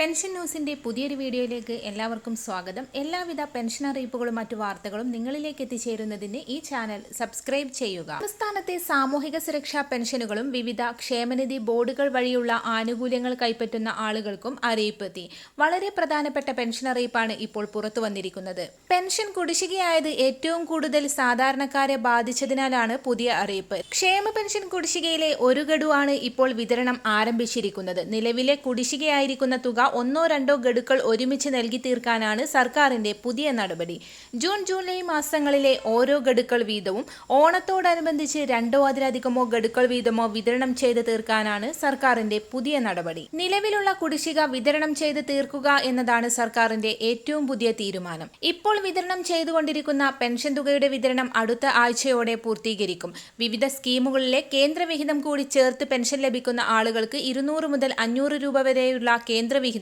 Pension ന്യൂസിന്റെ പുതിയൊരു വീഡിയോയിലേക്ക് എല്ലാവർക്കും സ്വാഗതം. എല്ലാവിധ പെൻഷൻ അറിയിപ്പുകളും മറ്റു വാർത്തകളും നിങ്ങളിലേക്ക് എത്തിച്ചേരുന്നതിന് ഈ ചാനൽ സബ്സ്ക്രൈബ് ചെയ്യുക. സംസ്ഥാനത്തെ സാമൂഹിക സുരക്ഷാ പെൻഷനുകളും വിവിധ ക്ഷേമനിധി ബോർഡുകൾ വഴിയുള്ള ആനുകൂല്യങ്ങൾ കൈപ്പറ്റുന്ന ആളുകൾക്കും അറിയിപ്പ് എത്തി വളരെ പ്രധാനപ്പെട്ട പെൻഷൻ അറിയിപ്പാണ് ഇപ്പോൾ പുറത്തു വന്നിരിക്കുന്നത്. പെൻഷൻ കുടിശ്ശികയായത് ഏറ്റവും കൂടുതൽ സാധാരണക്കാരെ ബാധിച്ചതിനാലാണ് പുതിയ അറിയിപ്പ്. ക്ഷേമ പെൻഷൻ കുടിശ്ശികയിലെ ഒരു ഗഡുവാണ് ഇപ്പോൾ വിതരണം ആരംഭിച്ചിരിക്കുന്നത്. നിലവിലെ കുടിശ്ശികയായിരിക്കുന്ന തുക ഒന്നോ രണ്ടോ ഗഡുക്കൾ ഒരുമിച്ച് നൽകി തീർക്കാനാണ് സർക്കാരിന്റെ പുതിയ നടപടി. ജൂൺ ജൂലൈ മാസങ്ങളിലെ ഓരോ ഗഡുക്കൾ വീതവും ഓണത്തോടനുബന്ധിച്ച് രണ്ടോ അതിലധികമോ ഗഡുക്കൾ വീതമോ വിതരണം ചെയ്ത് തീർക്കാനാണ് സർക്കാരിന്റെ പുതിയ നടപടി. നിലവിലുള്ള കുടിശ്ശിക വിതരണം ചെയ്ത് തീർക്കുക എന്നതാണ് സർക്കാരിന്റെ ഏറ്റവും പുതിയ തീരുമാനം. ഇപ്പോൾ വിതരണം ചെയ്തുകൊണ്ടിരിക്കുന്ന പെൻഷൻ തുകയുടെ വിതരണം അടുത്ത ആഴ്ചയോടെ പൂർത്തീകരിക്കും. വിവിധ സ്കീമുകളിലെ കേന്ദ്രവിഹിതം കൂടി ചേർത്ത് പെൻഷൻ ലഭിക്കുന്ന ആളുകൾക്ക് ഇരുന്നൂറ് മുതൽ അഞ്ഞൂറ് രൂപ വരെയുള്ള കേന്ദ്രവിഹിതം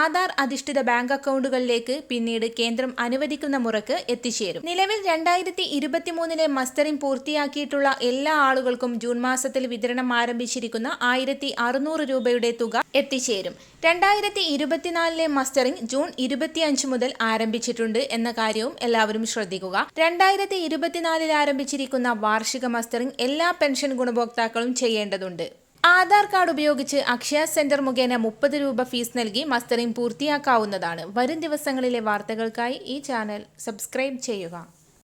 ആധാർ അധിഷ്ഠിത ബാങ്ക് അക്കൗണ്ടുകളിലേക്ക് പിന്നീട് കേന്ദ്രം അനുവദിക്കുന്ന മുറക്ക് എത്തിച്ചേരും. നിലവിൽ രണ്ടായിരത്തി ഇരുപത്തിമൂന്നിലെ മസ്റ്ററിംഗ് പൂർത്തിയാക്കിയിട്ടുള്ള എല്ലാ ആളുകൾക്കും ജൂൺ മാസത്തിൽ വിതരണം ആരംഭിച്ചിരിക്കുന്ന ആയിരത്തി അറുന്നൂറ് രൂപയുടെ തുക എത്തിച്ചേരും. രണ്ടായിരത്തി ഇരുപത്തിനാലിലെ മസ്റ്ററിംഗ് ജൂൺ ഇരുപത്തിയഞ്ച് മുതൽ ആരംഭിച്ചിട്ടുണ്ട് എന്ന കാര്യവും എല്ലാവരും ശ്രദ്ധിക്കുക. രണ്ടായിരത്തി ഇരുപത്തിനാലിൽ ആരംഭിച്ചിരിക്കുന്ന വാർഷിക മസ്റ്ററിംഗ് എല്ലാ പെൻഷൻ ഗുണഭോക്താക്കളും ചെയ്യേണ്ടതുണ്ട്. ആധാർ കാർഡ് ഉപയോഗിച്ച് അക്ഷയ സെന്റർ മുഖേന മുപ്പത് രൂപ ഫീസ് നൽകി മസ്റ്ററിംഗ് പൂർത്തിയാക്കാവുന്നതാണ്. വരും ദിവസങ്ങളിലെ വാർത്തകൾക്കായി ഈ ചാനൽ സബ്സ്ക്രൈബ് ചെയ്യുക.